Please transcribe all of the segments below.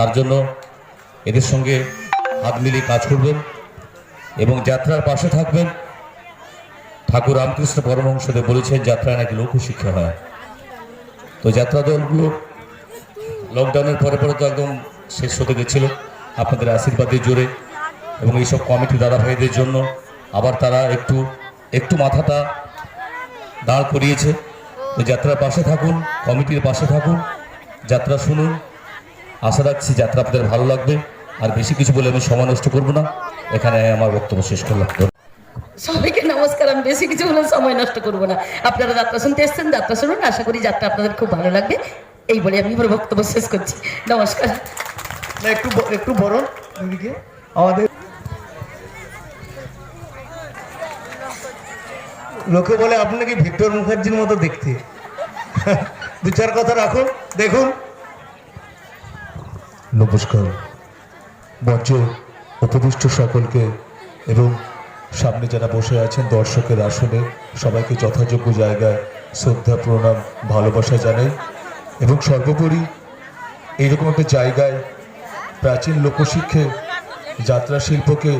তার জন্য এদের সঙ্গে হাত মিলিয়ে কাজ করবেন এবং যাত্রার পাশে থাকবেন। ঠাকুর রামকৃষ্ণ পরমহংসদেব বলেছেন, যাত্রায় নাকি লোকশিক্ষা হয়। তো যাত্রা দলগুলো লকডাউনের পরে পরে তো একদম শেষ হতে গেছিল। আপনাদের আশীর্বাদের জোরে এবং এইসব কমিটি দাদা ভাইদের জন্য আবার তারা একটু একটু মাথাটা দাঁড় করিয়েছে। তো যাত্রার পাশে থাকুন কমিটির পাশে থাকুন, যাত্রা শুনুন। আশা রাখছি যাত্রা আপনাদের ভালো লাগবে। আর বেশি কিছু বলে আমি সময় নষ্ট করব না। এখানে আমার বক্তব্য শেষ করলাম। সবাইকে নমস্কার আমি বেশি কিছু বলে সময় নষ্ট করব না। আপনারা যাত্রা শুনতে এসছেন যাত্রা শুনুন। আশা করি যাত্রা আপনাদের খুব ভালো লাগবে। এই বলে আমি আমার বক্তব্য শেষ করছি। নমস্কার। না একটু একটু বড় আমাদের লোকে বলে আপনাকে ভিক্টর মুখার্জির মতো দেখতে? দু চার কথা রাখুন দেখুন। নমস্কার। মঞ্চে উপবিষ্ট সকলকে এবং সামনে যারা বসে আছেন দর্শকের আসনে, সবাইকে যথাযোগ্য জায়গায় শ্রদ্ধা, প্রণাম, ভালোবাসা জানাই এবং সর্বোপরি এইরকম একটা জায়গায় প্রাচীন লোকশিক্ষে যাত্রা শিল্পকে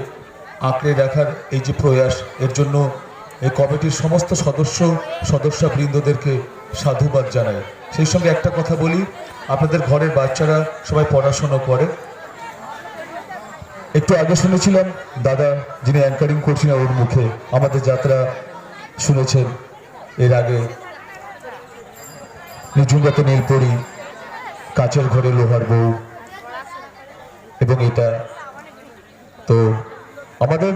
আঁকড়ে রাখার এই যে প্রয়াস, এর জন্য এই কমিটির সমস্ত সদস্য, সদস্যবৃন্দদেরকে সাধুবাদ জানাই। সেই সঙ্গে একটা কথা বলি, আপনাদের ঘরের বাচ্চারা সবাই পড়াশোনা করে। একটু আগে শুনেছিলাম, দাদা যিনি অ্যাঙ্কারিং করছিলেন ওর মুখে, আমাদের যাত্রা শুনেছেন এর আগে। নিঝুমরাতে নীলপরি, কাচের ঘরে লোহার বউ, এবং এটা। তো আমাদের,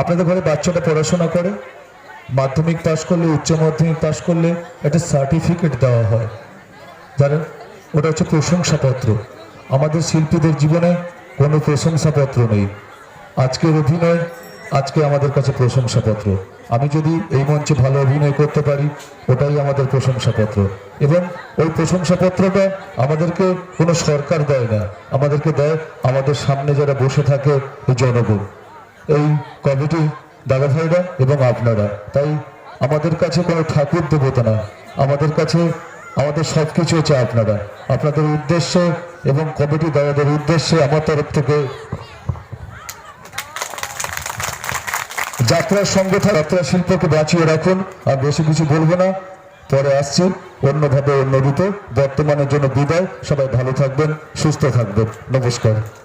আপনাদের ঘরে বাচ্চাটা পড়াশোনা করে? মাধ্যমিক পাশ করলে, উচ্চ মাধ্যমিক পাশ করলে একটা সার্টিফিকেট দেওয়া হয়। জানেন? ওটা হচ্ছে প্রশংসাপত্র। আমাদের শিল্পীদের জীবনে কোনো প্রশংসাপত্র নেই। আজকের অভিনয়, আজকে আমাদের কাছে প্রশংসাপত্র। আমি যদি এই মঞ্চে ভালো অভিনয় করতে পারি, ওটাই আমাদের প্রশংসাপত্র। এবং ওই প্রশংসাপত্রটা আমাদেরকে কোনো সরকার দেয় না। আমাদেরকে দেয় আমাদের সামনে যারা বসে থাকে জনগণ। এই কমিটি দাদা ভাইরা এবং আপনারা। তাই আমাদের কাছে কোনো ঠাকুর দেবতা না। আমাদের কাছে, আমাদের সব কিছু হচ্ছে আপনারা। আপনাদের উদ্দেশ্যে এবং কমিটি দাদাদের উদ্দেশ্যে আমার তরফ থেকে যাত্রার সঙ্গে যাত্রা শিল্পকে বাঁচিয়ে রাখুন। আর বেশি কিছু বলব না। পরে আসছি অন্যভাবে অন্য রূপে বর্তমানের জন্য বিদায়। সবাই ভালো থাকবেন, সুস্থ থাকবেন। নমস্কার।